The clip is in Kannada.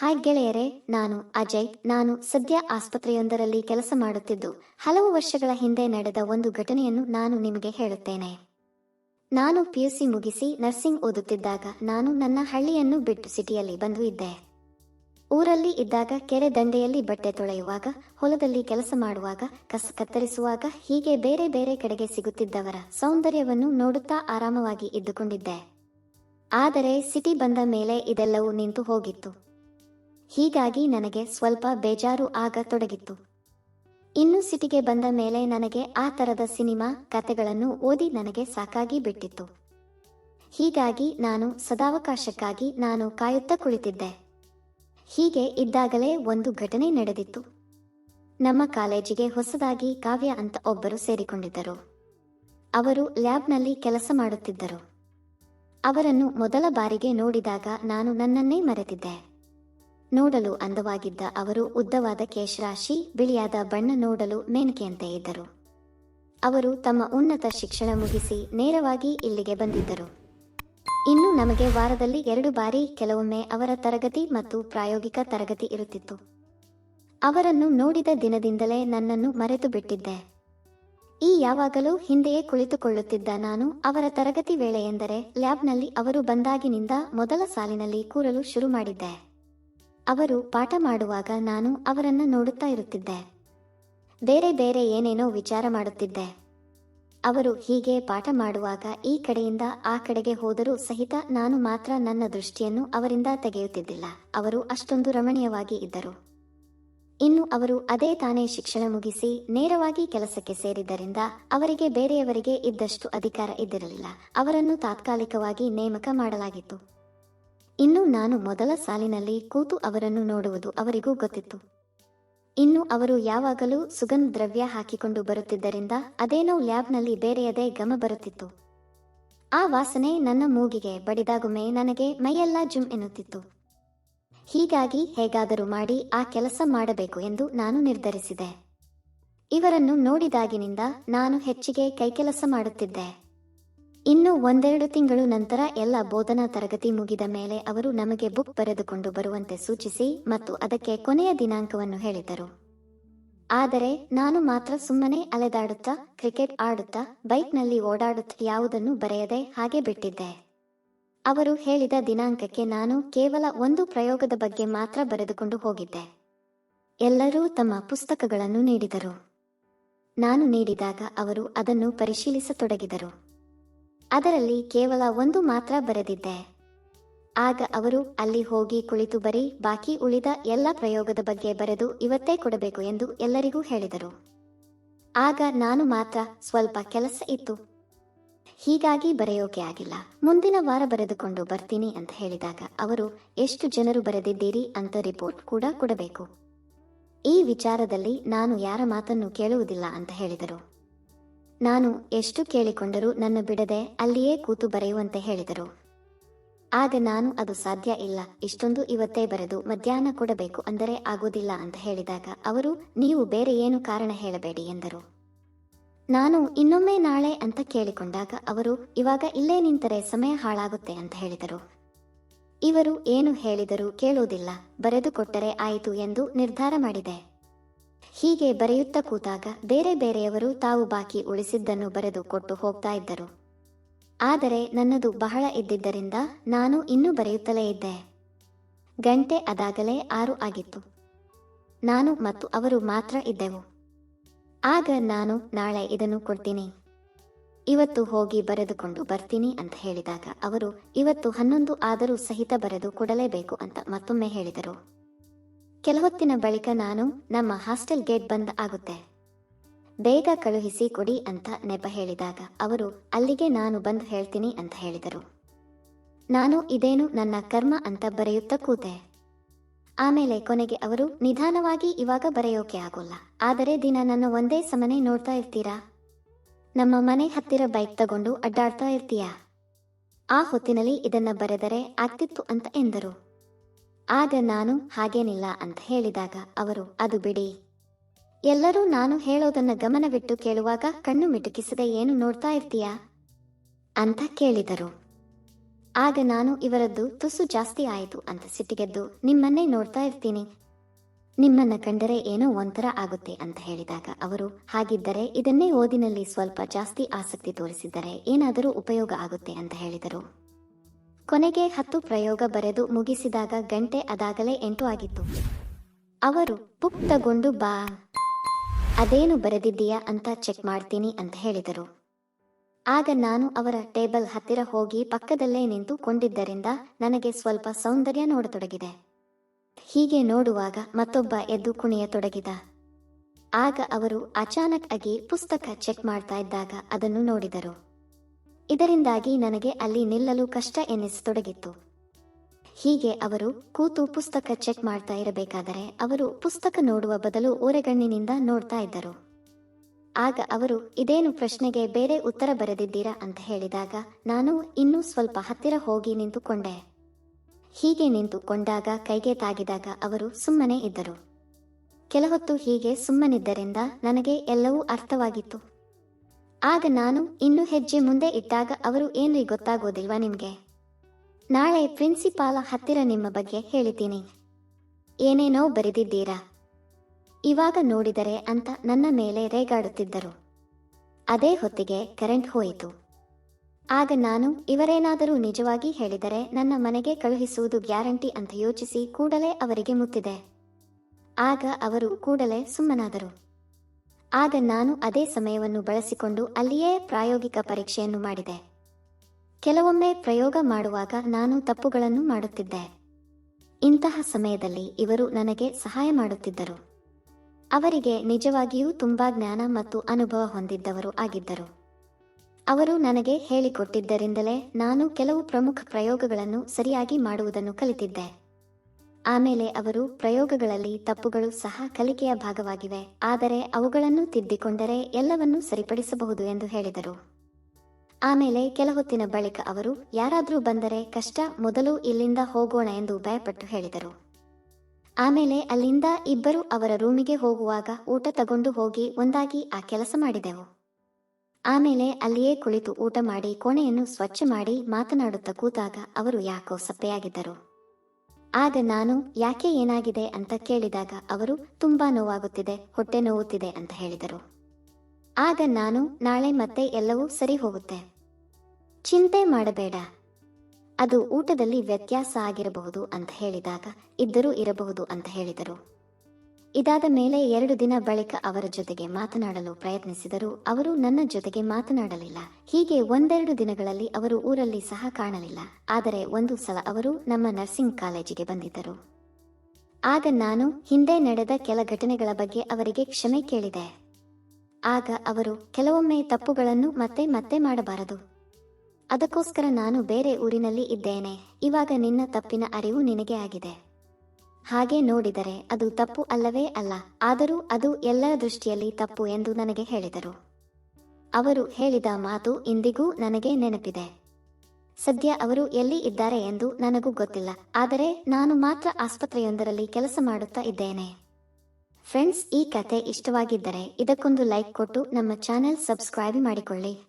ಹಾಯ್ ಗೆಳೆಯರೇ, ನಾನು ಅಜಯ್. ನಾನು ಸದ್ಯ ಆಸ್ಪತ್ರೆಯೊಂದರಲ್ಲಿ ಕೆಲಸ ಮಾಡುತ್ತಿದ್ದು. ಹಲವು ವರ್ಷಗಳ ಹಿಂದೆ ನಡೆದ ಒಂದು ಘಟನೆಯನ್ನು ನಾನು ನಿಮಗೆ ಹೇಳುತ್ತೇನೆ. ನಾನು ಪಿಯುಸಿ ಮುಗಿಸಿ ನರ್ಸಿಂಗ್ ಓದುತ್ತಿದ್ದಾಗ ನಾನು ನನ್ನ ಹಳ್ಳಿಯನ್ನು ಬಿಟ್ಟು ಸಿಟಿಯಲ್ಲಿ ಬಂದು ಇದ್ದೆ. ಊರಲ್ಲಿ ಇದ್ದಾಗ ಕೆರೆ ದಂಡೆಯಲ್ಲಿ ಬಟ್ಟೆ ತೊಳೆಯುವಾಗ, ಹೊಲದಲ್ಲಿ ಕೆಲಸ ಮಾಡುವಾಗ, ಕಸ ಕತ್ತರಿಸುವಾಗ ಹೀಗೆ ಬೇರೆ ಬೇರೆ ಕಡೆಗೆ ಸಿಗುತ್ತಿದ್ದವರ ಸೌಂದರ್ಯವನ್ನು ನೋಡುತ್ತಾ ಆರಾಮವಾಗಿ ಇದ್ದುಕೊಂಡಿದ್ದೆ. ಆದರೆ ಸಿಟಿ ಬಂದ ಮೇಲೆ ಇದೆಲ್ಲವೂ ನಿಂತು ಹೋಗಿತ್ತು. ಹೀಗಾಗಿ ನನಗೆ ಸ್ವಲ್ಪ ಬೇಜಾರು ಆಗ ತೊಡಗಿತ್ತು ಇನ್ನು ಸಿಟಿಗೆ ಬಂದ ಮೇಲೆ ನನಗೆ ಆ ತರದ ಸಿನಿಮಾ ಕತೆಗಳನ್ನು ಓದಿ ನನಗೆ ಸಾಕಾಗಿ ಬಿಟ್ಟಿತ್ತು. ಹೀಗಾಗಿ ನಾನು ಸದಾವಕಾಶಕ್ಕಾಗಿ ನಾನು ಕಾಯುತ್ತಾ ಕುಳಿತಿದ್ದೆ. ಹೀಗೆ ಇದ್ದಾಗಲೇ ಒಂದು ಘಟನೆ ನಡೆದಿತ್ತು. ನಮ್ಮ ಕಾಲೇಜಿಗೆ ಹೊಸದಾಗಿ ಕಾವ್ಯ ಅಂತ ಒಬ್ಬರು ಸೇರಿಕೊಂಡಿದ್ದರು. ಅವರು ಲ್ಯಾಬ್ನಲ್ಲಿ ಕೆಲಸ ಮಾಡುತ್ತಿದ್ದರು. ಅವರನ್ನು ಮೊದಲ ಬಾರಿಗೆ ನೋಡಿದಾಗ ನಾನು ನನ್ನನ್ನೇ ಮರೆತಿದ್ದೆ. ನೋಡಲು ಅಂದವಾಗಿದ್ದ ಅವರು ಉದ್ದವಾದ ಕೇಶರಾಶಿ, ಬಿಳಿಯಾದ ಬಣ್ಣ ನೋಡಲು ಮೇನಕೆಯಂತೆ ಇದ್ದರು. ಅವರು ತಮ್ಮ ಉನ್ನತ ಶಿಕ್ಷಣ ಮುಗಿಸಿ ನೇರವಾಗಿ ಇಲ್ಲಿಗೆ ಬಂದಿದ್ದರು. ಇನ್ನು ನಮಗೆ ವಾರದಲ್ಲಿ ಎರಡು ಬಾರಿ ಕೆಲವೊಮ್ಮೆ ಅವರ ತರಗತಿ ಮತ್ತು ಪ್ರಾಯೋಗಿಕ ತರಗತಿ ಇರುತ್ತಿತ್ತು. ಅವರನ್ನು ನೋಡಿದ ದಿನದಿಂದಲೇ ನನ್ನನ್ನು ಮರೆತು ಬಿಟ್ಟಿದ್ದೆ. ಈ ಯಾವಾಗಲೂ ಹಿಂದೆಯೇ ಕುಳಿತುಕೊಳ್ಳುತ್ತಿದ್ದ ನಾನು ಅವರ ತರಗತಿ ವೇಳೆ ಎಂದರೆ ಲ್ಯಾಬ್ನಲ್ಲಿ ಅವರು ಬಂದಾಗಿನಿಂದ ಮೊದಲ ಸಾಲಿನಲ್ಲಿ ಕೂರಲು ಶುರು ಮಾಡಿದ್ದೆ. ಅವರು ಪಾಠ ಮಾಡುವಾಗ ನಾನು ಅವರನ್ನು ನೋಡುತ್ತಾ ಇರುತ್ತಿದ್ದೆ. ಬೇರೆ ಬೇರೆ ಏನೇನೋ ವಿಚಾರ ಮಾಡುತ್ತಿದ್ದೆ. ಅವರು ಹೀಗೆ ಪಾಠ ಮಾಡುವಾಗ ಈ ಕಡೆಯಿಂದ ಆ ಕಡೆಗೆ ಹೋದರೂ ಸಹಿತ ನಾನು ಮಾತ್ರ ನನ್ನ ದೃಷ್ಟಿಯನ್ನು ಅವರಿಂದ ತೆಗೆಯುತ್ತಿದ್ದಿಲ್ಲ. ಅವರು ಅಷ್ಟೊಂದು ರಮಣೀಯವಾಗಿ ಇದ್ದರು. ಇನ್ನು ಅವರು ಅದೇ ತಾನೇ ಶಿಕ್ಷಣ ಮುಗಿಸಿ ನೇರವಾಗಿ ಕೆಲಸಕ್ಕೆ ಸೇರಿದ್ದರಿಂದ ಅವರಿಗೆ ಬೇರೆಯವರಿಗೆ ಇದ್ದಷ್ಟು ಅಧಿಕಾರ ಇದ್ದಿರಲಿಲ್ಲ. ಅವರನ್ನು ತಾತ್ಕಾಲಿಕವಾಗಿ ನೇಮಕ ಮಾಡಲಾಗಿತ್ತು. ಇನ್ನು ನಾನು ಮೊದಲ ಸಾಲಿನಲ್ಲಿ ಕೂತು ಅವರನ್ನು ನೋಡುವುದು ಅವರಿಗೂ ಗೊತ್ತಿತ್ತು. ಇನ್ನು ಅವರು ಯಾವಾಗಲೂ ಸುಗಂಧ ದ್ರವ್ಯ ಹಾಕಿಕೊಂಡು ಬರುತ್ತಿದ್ದರಿಂದ ಅದೇನೋ ಲ್ಯಾಬ್ನಲ್ಲಿ ಬೇರೆಯದೇ ಗಮ ಬರುತ್ತಿತ್ತು. ಆ ವಾಸನೆ ನನ್ನ ಮೂಗಿಗೆ ಬಡಿದಾಗೊಮ್ಮೆ ನನಗೆ ಮೈಯೆಲ್ಲ ಜುಮ್ ಎನ್ನುತ್ತಿತ್ತು. ಹೀಗಾಗಿ ಹೇಗಾದರೂ ಮಾಡಿ ಆ ಕೆಲಸ ಮಾಡಬೇಕು ಎಂದು ನಾನು ನಿರ್ಧರಿಸಿದೆ. ಇವರನ್ನು ನೋಡಿದಾಗಿನಿಂದ ನಾನು ಹೆಚ್ಚಿಗೆ ಕೈಕೆಲಸ ಮಾಡುತ್ತಿದ್ದೆ. ಇನ್ನು ಒಂದೆರಡು ತಿಂಗಳು ನಂತರ ಎಲ್ಲ ಬೋಧನಾ ತರಗತಿ ಮುಗಿದ ಮೇಲೆ ಅವರು ನಮಗೆ ಬುಕ್ ಬರೆದುಕೊಂಡು ಬರುವಂತೆ ಸೂಚಿಸಿ ಮತ್ತು ಅದಕ್ಕೆ ಕೊನೆಯ ದಿನಾಂಕವನ್ನು ಹೇಳಿದರು. ಆದರೆ ನಾನು ಮಾತ್ರ ಸುಮ್ಮನೆ ಅಲೆದಾಡುತ್ತಾ, ಕ್ರಿಕೆಟ್ ಆಡುತ್ತಾ, ಬೈಕ್ನಲ್ಲಿ ಓಡಾಡುತ್ತಾ ಯಾವುದನ್ನು ಬರೆಯದೆ ಹಾಗೆ ಬಿಟ್ಟಿದ್ದೆ. ಅವರು ಹೇಳಿದ ದಿನಾಂಕಕ್ಕೆ ನಾನು ಕೇವಲ ಒಂದು ಪ್ರಯೋಗದ ಬಗ್ಗೆ ಮಾತ್ರ ಬರೆದುಕೊಂಡು ಹೋಗಿದ್ದೆ. ಎಲ್ಲರೂ ತಮ್ಮ ಪುಸ್ತಕಗಳನ್ನು ನೀಡಿದರು. ನಾನು ನೀಡಿದಾಗ ಅವರು ಅದನ್ನು ಪರಿಶೀಲಿಸತೊಡಗಿದರು. ಅದರಲ್ಲಿ ಕೇವಲ ಒಂದು ಮಾತ್ರ ಬರೆದಿದ್ದೆ. ಆಗ ಅವರು ಅಲ್ಲಿ ಹೋಗಿ ಕುಳಿತು ಬರಿ ಬಾಕಿ ಉಳಿದ ಎಲ್ಲ ಪ್ರಯೋಗದ ಬಗ್ಗೆ ಬರೆದು ಇವತ್ತೇ ಕೊಡಬೇಕು ಎಂದು ಎಲ್ಲರಿಗೂ ಹೇಳಿದರು. ಆಗ ನಾನು ಮಾತ್ರ ಸ್ವಲ್ಪ ಕೆಲಸ ಇತ್ತು. ಹೀಗಾಗಿ ಬರೆಯೋಕೆ ಆಗಿಲ್ಲ. ಮುಂದಿನ ವಾರ ಬರೆದುಕೊಂಡು ಬರ್ತೀನಿ ಅಂತ ಹೇಳಿದಾಗ ಅವರು, ಎಷ್ಟು ಜನರು ಬರೆದಿದ್ದೀರಿ ಅಂತ ರಿಪೋರ್ಟ್ ಕೂಡ ಕೊಡಬೇಕು. ಈ ವಿಚಾರದಲ್ಲಿ ನಾನು ಯಾರ ಮಾತನ್ನು ಕೇಳುವುದಿಲ್ಲ ಅಂತ ಹೇಳಿದರು. ನಾನು ಎಷ್ಟು ಕೇಳಿಕೊಂಡರೂ ನನ್ನ ಬಿಡದೆ ಅಲ್ಲಿಯೇ ಕೂತು ಬರೆಯುವಂತೆ ಹೇಳಿದರು. ಆಗ ನಾನು ಅದು ಸಾಧ್ಯ ಇಲ್ಲ, ಇಷ್ಟೊಂದು ಇವತ್ತೇ ಬರೆದು ಮಧ್ಯಾಹ್ನ ಕೊಡಬೇಕು ಅಂದರೆ ಆಗೋದಿಲ್ಲ ಅಂತ ಹೇಳಿದಾಗ ಅವರು, ನೀವು ಬೇರೆ ಏನು ಕಾರಣ ಹೇಳಬೇಡಿ ಎಂದರು. ನಾನು ಇನ್ನೊಮ್ಮೆ ನಾಳೆ ಅಂತ ಕೇಳಿಕೊಂಡಾಗ ಅವರು, ಇವಾಗ ಇಲ್ಲೇ ನಿಂತರೆ ಸಮಯ ಹಾಳಾಗುತ್ತೆ ಅಂತ ಹೇಳಿದರು. ಇವರು ಏನು ಹೇಳಿದರೂ ಕೇಳುವುದಿಲ್ಲ ಬರೆದುಕೊಟ್ಟರೆ ಆಯಿತು ಎಂದು ನಿರ್ಧಾರ ಮಾಡಿದೆ. ಹೀಗೆ ಬರೆಯುತ್ತಾ ಕೂತಾಗ ಬೇರೆ ಬೇರೆಯವರು ತಾವು ಬಾಕಿ ಉಳಿಸಿದ್ದನ್ನು ಬರೆದು ಕೊಟ್ಟು ಹೋಗ್ತಾ ಇದ್ದರು. ಆದರೆ ನನ್ನದು ಬಹಳ ಇದ್ದಿದ್ದರಿಂದ ನಾನು ಇನ್ನೂ ಬರೆಯುತ್ತಲೇ ಇದ್ದೆ. ಗಂಟೆ ಅದಾಗಲೇ ಆರು ಆಗಿತ್ತು. ನಾನು ಮತ್ತು ಅವರು ಮಾತ್ರ ಇದ್ದೆವು. ಆಗ ನಾನು, ನಾಳೆ ಇದನ್ನು ಕೊಡ್ತೀನಿ. ಇವತ್ತು ಹೋಗಿ ಬರೆದುಕೊಂಡು ಬರ್ತೀನಿ ಅಂತ ಹೇಳಿದಾಗ ಅವರು, ಇವತ್ತು ಹನ್ನೊಂದು ಆದರೂ ಸಹಿತ ಬರೆದು ಕೊಡಲೇಬೇಕು ಅಂತ ಮತ್ತೊಮ್ಮೆ ಹೇಳಿದರು. ಕೆಲಹೊತ್ತಿನ ಬಳಿಕ ನಾನು ನಮ್ಮ ಹಾಸ್ಟೆಲ್ ಗೇಟ್ ಬಂದ್ ಆಗುತ್ತೆ. ಬೇಗ ಕಳುಹಿಸಿ ಕೊಡಿ ಅಂತ ನೆಪ ಹೇಳಿದಾಗ ಅವರು, ಅಲ್ಲಿಗೆ ನಾನು ಬಂದು ಹೇಳ್ತೀನಿ ಅಂತ ಹೇಳಿದರು. ನಾನು ಇದೇನು ನನ್ನ ಕರ್ಮ ಅಂತ ಬರೆಯುತ್ತಾ ಕೂತೆ. ಆಮೇಲೆ ಕೊನೆಗೆ ಅವರು, ನಿಧಾನವಾಗಿ ಇವಾಗ ಬರೆಯೋಕೆ ಆಗೋಲ್ಲ. ಆದರೆ ದಿನ ನನ್ನ ಒಂದೇ ಸಮನೆ ನೋಡ್ತಾ ಇರ್ತೀರಾ? ನಮ್ಮ ಮನೆ ಹತ್ತಿರ ಬೈಕ್ ತಗೊಂಡು ಅಡ್ಡಾಡ್ತಾ ಇರ್ತೀಯಾ? ಆ ಹೊತ್ತಿನಲ್ಲಿ ಇದನ್ನ ಬರೆದರೆ ಆಗ್ತಿತ್ತು ಅಂತ ಎಂದರು. ಆಗ ನಾನು ಹಾಗೇನಿಲ್ಲ ಅಂತ ಹೇಳಿದಾಗ ಅವರು, ಅದು ಬಿಡಿ. ಎಲ್ಲರೂ ನಾನು ಹೇಳೋದನ್ನ ಗಮನವಿಟ್ಟು ಕೇಳುವಾಗ ಕಣ್ಣು ಮಿಟುಕಿಸದೆ ಏನು ನೋಡ್ತಾ ಇರ್ತೀಯಾ? ಅಂತ ಕೇಳಿದರು. ಆಗ ನಾನು, ಇವರದ್ದು ತುಸು ಜಾಸ್ತಿ ಆಯಿತು ಅಂತ ಸಿಟ್ಟಿಗೆದ್ದು, ನಿಮ್ಮನ್ನೇ ನೋಡ್ತಾ ಇರ್ತೀನಿ. ನಿಮ್ಮನ್ನ ಕಂಡರೆ ಏನೋ ಒಂಥರ ಆಗುತ್ತೆ ಅಂತ ಹೇಳಿದಾಗ ಅವರು, ಹಾಗಿದ್ದರೆ ಇದನ್ನೇ ಓದಿನಲ್ಲಿ ಸ್ವಲ್ಪ ಜಾಸ್ತಿ ಆಸಕ್ತಿ ತೋರಿಸಿದ್ದರೆ ಏನಾದರೂ ಉಪಯೋಗ ಆಗುತ್ತೆ ಅಂತ ಹೇಳಿದರು. ಕೊನೆಗೆ ಹತ್ತು ಪ್ರಯೋಗ ಬರೆದು ಮುಗಿಸಿದಾಗ ಗಂಟೆ ಅದಾಗಲೇ ಎಂಟು ಆಗಿತ್ತು. ಅವರು ಬುಕ್ ತಗೊಂಡು ಬಾ. ಅದೇನು ಬರೆದಿದ್ದೀಯಾ ಅಂತ ಚೆಕ್ ಮಾಡ್ತೀನಿ ಅಂತ ಹೇಳಿದರು. ಆಗ ನಾನು ಅವರ ಟೇಬಲ್ ಹತ್ತಿರ ಹೋಗಿ ಪಕ್ಕದಲ್ಲೇ ನಿಂತು ಕೊಂಡಿದ್ದರಿಂದ ನನಗೆ ಸ್ವಲ್ಪ ಸೌಂದರ್ಯ ನೋಡತೊಡಗಿದೆ. ಹೀಗೆ ನೋಡುವಾಗ ಮತ್ತೊಬ್ಬ ಎದ್ದು ಕುಣಿಯತೊಡಗಿದ. ಆಗ ಅವರು ಅಚಾನಕ್ ಆಗಿ ಪುಸ್ತಕ ಚೆಕ್ ಮಾಡ್ತಾ ಇದ್ದಾಗ ಅದನ್ನು ನೋಡಿದರು. ಇದರಿಂದಾಗಿ ನನಗೆ ಅಲ್ಲಿ ನಿಲ್ಲಲು ಕಷ್ಟ ಎನ್ನಿಸತೊಡಗಿತ್ತು ಹೀಗೆ ಅವರು ಕೂತು ಪುಸ್ತಕ ಚೆಕ್ ಮಾಡ್ತಾ ಇರಬೇಕಾದರೆ ಅವರು ಪುಸ್ತಕ ನೋಡುವ ಬದಲು ಓರೆಗಣ್ಣಿನಿಂದ ನೋಡ್ತಾ ಇದ್ದರು. ಆಗ ಅವರು, ಇದೇನು ಪ್ರಶ್ನೆಗೆ ಬೇರೆ ಉತ್ತರ ಬರೆದಿದ್ದೀರಾ? ಅಂತ ಹೇಳಿದಾಗ, ನಾನು ಇನ್ನೂ ಸ್ವಲ್ಪ ಹತ್ತಿರ ಹೋಗಿ ನಿಂತುಕೊಂಡೆ. ಹೀಗೆ ನಿಂತುಕೊಂಡಾಗ ಕೈಗೆ ತಾಗಿದಾಗ ಅವರು ಸುಮ್ಮನೆ ಇದ್ದರು. ಕೆಲಹೊತ್ತು ಹೀಗೆ ಸುಮ್ಮನಿದ್ದರಿಂದ ನನಗೆ ಎಲ್ಲವೂ ಅರ್ಥವಾಗಿತ್ತು. ಆಗ ನಾನು ಇನ್ನು ಹೆಜ್ಜೆ ಮುಂದೆ ಇಟ್ಟಾಗ ಅವರು ಏನ್ರಿ ಗೊತ್ತಾಗೋದಿಲ್ವಾ ನಿಮ್ಗೆ? ನಾಳೆ ಪ್ರಿನ್ಸಿಪಾಲ ಹತ್ತಿರ ನಿಮ್ಮ ಬಗ್ಗೆ ಹೇಳಿದ್ದೀನಿ. ಏನೇನೋ ಬರೆದಿದ್ದೀರಾ? ಇವಾಗ ನೋಡಿದರೆ ಅಂತ ನನ್ನ ಮೇಲೆ ರೇಗಾಡುತ್ತಿದ್ದರು. ಅದೇ ಹೊತ್ತಿಗೆ ಕರೆಂಟ್ ಹೋಯಿತು. ಆಗ ನಾನು, ಇವರೇನಾದರೂ ನಿಜವಾಗಿ ಹೇಳಿದರೆ ನನ್ನ ಮನೆಗೆ ಕಳುಹಿಸುವುದು ಗ್ಯಾರಂಟಿ ಅಂತ ಯೋಚಿಸಿ ಕೂಡಲೇ ಅವರಿಗೆ ಮುತ್ತಿದೆ. ಆಗ ಅವರು ಕೂಡಲೇ ಸುಮ್ಮನಾದರು. ಆಗ ನಾನು ಅದೇ ಸಮಯವನ್ನು ಬಳಸಿಕೊಂಡು ಅಲ್ಲಿಯೇ ಪ್ರಾಯೋಗಿಕ ಪರೀಕ್ಷೆಯನ್ನು ಮಾಡಿದೆ. ಕೆಲವೊಮ್ಮೆ ಪ್ರಯೋಗ ಮಾಡುವಾಗ ನಾನು ತಪ್ಪುಗಳನ್ನು ಮಾಡುತ್ತಿದ್ದೆ. ಇಂತಹ ಸಮಯದಲ್ಲಿ ಇವರು ನನಗೆ ಸಹಾಯ ಮಾಡುತ್ತಿದ್ದರು. ಅವರಿಗೆ ನಿಜವಾಗಿಯೂ ತುಂಬಾ ಜ್ಞಾನ ಮತ್ತು ಅನುಭವ ಹೊಂದಿದ್ದವರು ಆಗಿದ್ದರು. ಅವರು ನನಗೆ ಹೇಳಿಕೊಟ್ಟಿದ್ದರಿಂದಲೇ ನಾನು ಕೆಲವು ಪ್ರಮುಖ ಪ್ರಯೋಗಗಳನ್ನು ಸರಿಯಾಗಿ ಮಾಡುವುದನ್ನು ಕಲಿತಿದ್ದೆ. ಆಮೇಲೆ ಅವರು ಪ್ರಯೋಗಗಳಲ್ಲಿ ತಪ್ಪುಗಳು ಸಹ ಕಲಿಕೆಯ ಭಾಗವಾಗಿವೆ. ಆದರೆ ಅವುಗಳನ್ನು ತಿದ್ದಿಕೊಂಡರೆ ಎಲ್ಲವನ್ನೂ ಸರಿಪಡಿಸಬಹುದು ಎಂದು ಹೇಳಿದರು. ಆಮೇಲೆ ಕೆಲ ಹೊತ್ತಿನ ಬಳಿಕ ಅವರು, ಯಾರಾದರೂ ಬಂದರೆ ಕಷ್ಟ, ಮೊದಲು ಇಲ್ಲಿಂದ ಹೋಗೋಣ ಎಂದು ಭಯಪಟ್ಟು ಹೇಳಿದರು. ಆಮೇಲೆ ಅಲ್ಲಿಂದ ಇಬ್ಬರು ಅವರ ರೂಮಿಗೆ ಹೋಗುವಾಗ ಊಟ ತಗೊಂಡು ಹೋಗಿ ಒಂದಾಗಿ ಆ ಕೆಲಸ ಮಾಡಿದೆವು. ಆಮೇಲೆ ಅಲ್ಲಿಯೇ ಕುಳಿತು ಊಟ ಮಾಡಿ ಕೋಣೆಯನ್ನು ಸ್ವಚ್ಛ ಮಾಡಿ ಮಾತನಾಡುತ್ತಾ ಕೂತಾಗ ಅವರು ಯಾಕೋ ಸಪ್ಪೆಯಾಗಿದ್ದರು. ಆಗ ನಾನು, ಯಾಕೆ ಏನಾಗಿದೆ? ಅಂತ ಕೇಳಿದಾಗ ಅವರು, ತುಂಬಾ ನೋವಾಗುತ್ತಿದೆ, ಹೊಟ್ಟೆ ನೋವುತ್ತಿದೆ, ಅಂತ ಹೇಳಿದರು. ಆಗ ನಾನು, ನಾಳೆ ಮತ್ತೆ ಎಲ್ಲವೂ ಸರಿ ಹೋಗುತ್ತೆ. ಚಿಂತೆ ಮಾಡಬೇಡ. ಅದು ಊಟದಲ್ಲಿ ವ್ಯತ್ಯಾಸ ಆಗಿರಬಹುದು, ಅಂತ ಹೇಳಿದಾಗ, ಇದ್ದರೂ ಇರಬಹುದು, ಅಂತ ಹೇಳಿದರು. ಇದಾದ ಮೇಲೆ ಎರಡು ದಿನ ಬಳಿಕ ಅವರ ಜೊತೆಗೆ ಮಾತನಾಡಲು ಪ್ರಯತ್ನಿಸಿದರು. ಅವರು ನನ್ನ ಜೊತೆಗೆ ಮಾತನಾಡಲಿಲ್ಲ. ಹೀಗೆ ಒಂದೆರಡು ದಿನಗಳಲ್ಲಿ ಅವರು ಊರಲ್ಲಿ ಸಹ ಕಾಣಲಿಲ್ಲ. ಆದರೆ ಒಂದು ಸಲ ಅವರು ನಮ್ಮ ನರ್ಸಿಂಗ್ ಕಾಲೇಜಿಗೆ ಬಂದಿದ್ದರು. ಆಗ ನಾನು ಹಿಂದೆ ನಡೆದ ಕೆಲ ಘಟನೆಗಳ ಬಗ್ಗೆ ಅವರಿಗೆ ಕ್ಷಮೆ ಕೇಳಿದೆ. ಆಗ ಅವರು, ಕೆಲವೊಮ್ಮೆ ತಪ್ಪುಗಳನ್ನು ಮತ್ತೆ ಮತ್ತೆ ಮಾಡಬಾರದು. ಅದಕ್ಕೋಸ್ಕರ ನಾನು ಬೇರೆ ಊರಿನಲ್ಲಿ ಇದ್ದೇನೆ. ಇವಾಗ ನಿನ್ನ ತಪ್ಪಿನ ಅರಿವು ನಿನಗೆ ಆಗಿದೆ. ಹಾಗೆ ನೋಡಿದರೆ ಅದು ತಪ್ಪು ಅಲ್ಲವೇ ಅಲ್ಲ. ಆದರೂ ಅದು ಎಲ್ಲರ ದೃಷ್ಟಿಯಲ್ಲಿ ತಪ್ಪು ಎಂದು ನನಗೆ ಹೇಳಿದರು. ಅವರು ಹೇಳಿದ ಮಾತು ಇಂದಿಗೂ ನನಗೆ ನೆನಪಿದೆ. ಸದ್ಯ ಅವರು ಎಲ್ಲಿ ಇದ್ದಾರೆ ಎಂದು ನನಗೂ ಗೊತ್ತಿಲ್ಲ. ಆದರೆ ನಾನು ಮಾತ್ರ ಆಸ್ಪತ್ರೆಯೊಂದರಲ್ಲಿ ಕೆಲಸ ಮಾಡುತ್ತಾ ಇದ್ದೇನೆ. ಫ್ರೆಂಡ್ಸ್, ಈ ಕತೆ ಇಷ್ಟವಾಗಿದ್ದರೆ ಇದಕ್ಕೊಂದು ಲೈಕ್ ಕೊಟ್ಟು ನಮ್ಮ ಚಾನೆಲ್ ಸಬ್ಸ್ಕ್ರೈಬ್ ಮಾಡಿಕೊಳ್ಳಿ.